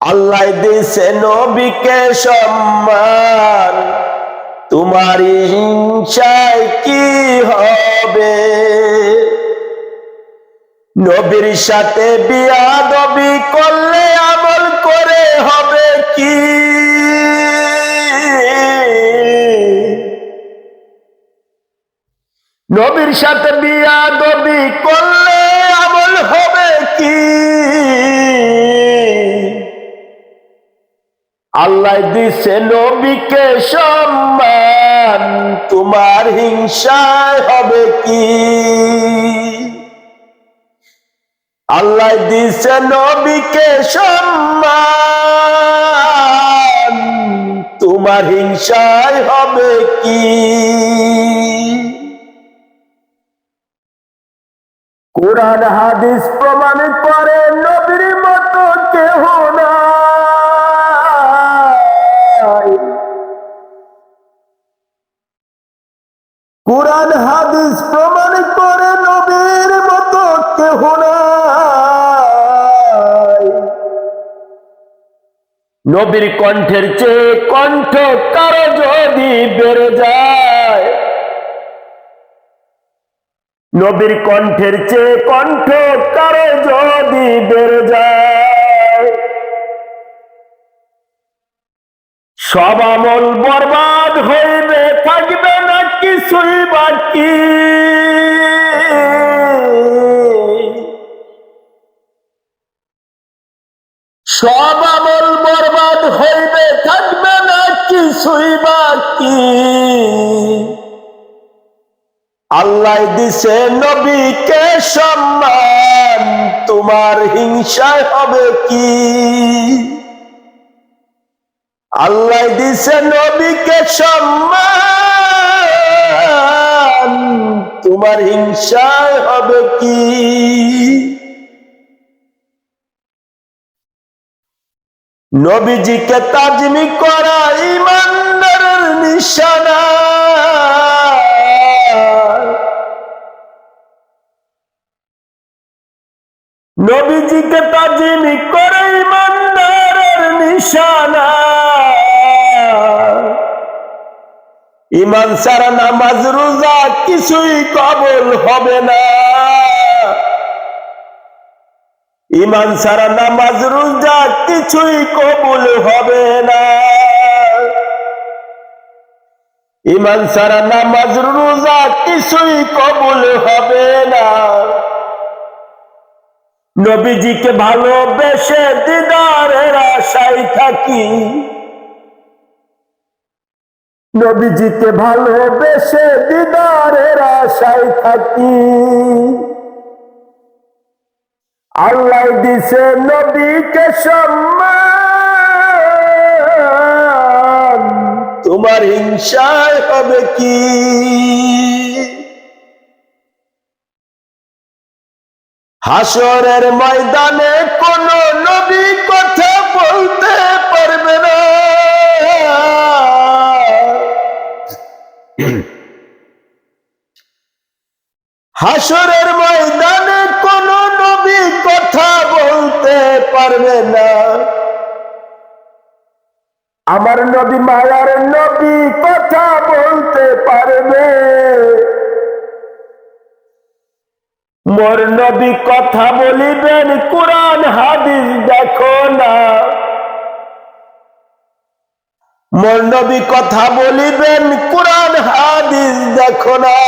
আল্লাহ দিছে নবীকে সম্মান। তোমার হিংসায় কি হবে? নবীর সাথে বিয়া দবি করলে আমল করে হবে কি? নবীর সাথে বিয়া দবি করলে আমল হবে কি? আল্লাহ দিছে নবীকে সম্মান, তোমার হিংসায় হবে কি? আল্লাহ দিছে নবীকে সম্মান, তোমার হিংসায় হবে কি? কোরআন হাদিস প্রমাণ করে নবীর কোরআন, হাদিস প্রমাণ করে নবীর মতো কেহ নবীর কণ্ঠের চেয়ে কণ্ঠ কারও যদি বেড়ে যায়? নবীর কণ্ঠের চেয়ে কণ্ঠ কারও যদি বেড়ে যায়? সব আমল বরবাদ হইবে, থাকবে কিছুই বাকি? সব আমল বরবাদ হইবে, থাকবে না কিছুই বাকি? আল্লাহ দিছে নবীকে সম্মান, তোমার হিংসায় হবে কি? আল্লাহ দিছে নবীকে সম্মান তোমার হিংসায় হবে কি? নবীজিকে তাজমি করা ইমানদার নিশানা। নবীজিকে তাজিমি করে ইমানদারের নিশানা। ইমান সারা নামাজ, রোজা কিছুই কবল হবে না। ইমান সারা নামাজ, রোজা কিছুই কবুল হবে না। ইমান সারা নামাজ, রোজা কিছুই কবুল হবে না। নবীজিকে ভালোবেসে দিদারের আশায় থাকি। নবীজিকে ভালোবেসে দিদারের আশায় থাকি। আল্লাহ দিছে নবীকে সম্মান। তোমার হিংসায় হবে কি? হাসরের ময়দানে কোন নবী কথা হাসরের ময়দানে কোন নবী কথা বলতে পারবে না। আমার নবী, মায়ার নবী কথা বলতে পারবে। মোর নবী কথা বলিবেন, কোরআন, হাদিস দেখো না। মোর নবী কথা বলিবেন, কোরআন, হাদিস দেখো না।